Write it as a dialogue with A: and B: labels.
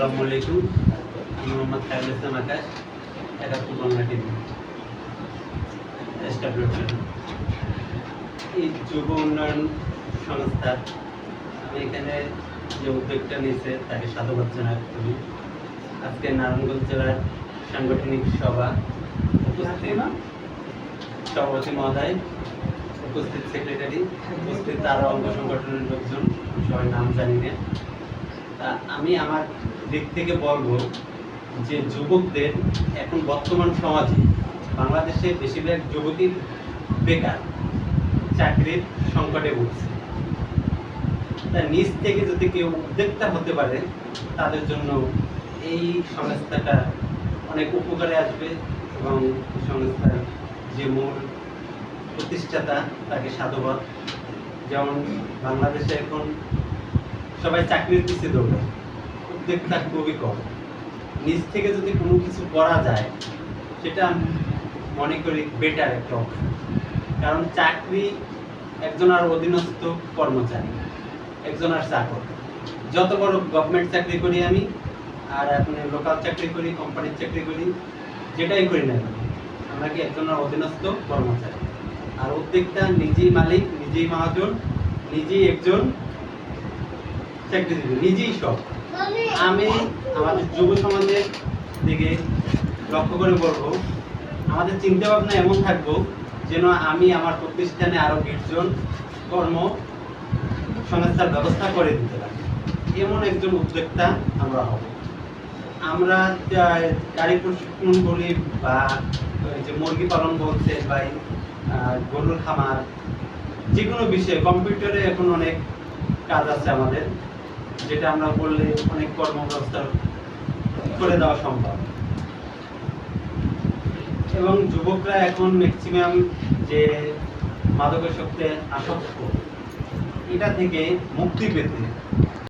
A: আসসালামু আলাইকুম আমি মোহাম্মদ খায়রুল ইসলাম আকাশ একাত্তর বাংলা টিভি। এই যুব উন্নয়ন সংস্থা, আমি এখানে যে উদ্যোগটা নিয়েছে, তাকে সাধুবাদ জানাই করি আজকে নারায়ণগঞ্জ জেলার সাংগঠনিক সভা উপস্থিত। সভাপতি মহোদয়, উপস্থিত সেক্রেটারি, উপস্থিত তারা অঙ্গ সংগঠনের লোকজন, সবাই নাম জানি না। আমি আমার দিক থেকে বলব যে যুবকদের এখন বর্তমান সমাজে বাংলাদেশে বেশিরভাগ যুবতী বেকার, চাকরির সংকটে ভুগছে। তা নিজ থেকে যদি কেউ উদ্যোক্তা হতে পারে, তাদের জন্য এই সংস্থাটা অনেক উপকারে আসবে এবং সংস্থার যে মূল প্রতিষ্ঠাতা, তাকে সাধুবাদ। যেমন বাংলাদেশে এখন সবাই চাকরির পিছিয়ে দৌড়ায়। উদ্যোক্তা খুবই কম। নিজ থেকে যদি কোনো কিছু করা যায়, সেটা মনে করি বেটার একটা অপশন কারণ চাকরি একজন আর অধীনস্থ কর্মচারী, একজন আর চাকর। যত বড় গভর্নমেন্ট চাকরি করি আমি, আর আপনি লোকাল চাকরি করি কোম্পানির চাকরি করি, যেটাই করি না আমরা কি একজন অধীনস্থ কর্মচারী? আর উদ্যোক্তা নিজেই মালিক, নিজেই মহাজন, নিজেই একজন চাকরিজীবী, নিজেই সব। আমি আমাদের যুব সমাজের দিকে লক্ষ্য করে বলব, আমাদের চিন্তা ভাবনা এমন থাকব যেন আমি আমার প্রতিষ্ঠানে আরও বিশজন কর্ম সংস্থার ব্যবস্থা করে দিতে পারি। এমন একজন উদ্যোক্তা আমরা হব। আমরা গাড়ি প্রশিক্ষণ বলি বা যে মুরগি পালন বলছে বা গরুর খামার যে কোনো বিষয়ে কম্পিউটারে এখন অনেক কাজ আছে আমাদের। যেটা আমরা করলে অনেক কর্মব্যবস্থা করে দেওয়া সম্ভব। এবং যুবকরা এখন ম্যাক্সিমাম যে মাদকের শক্তি আসক্ত, এটা থেকে মুক্তি পেতে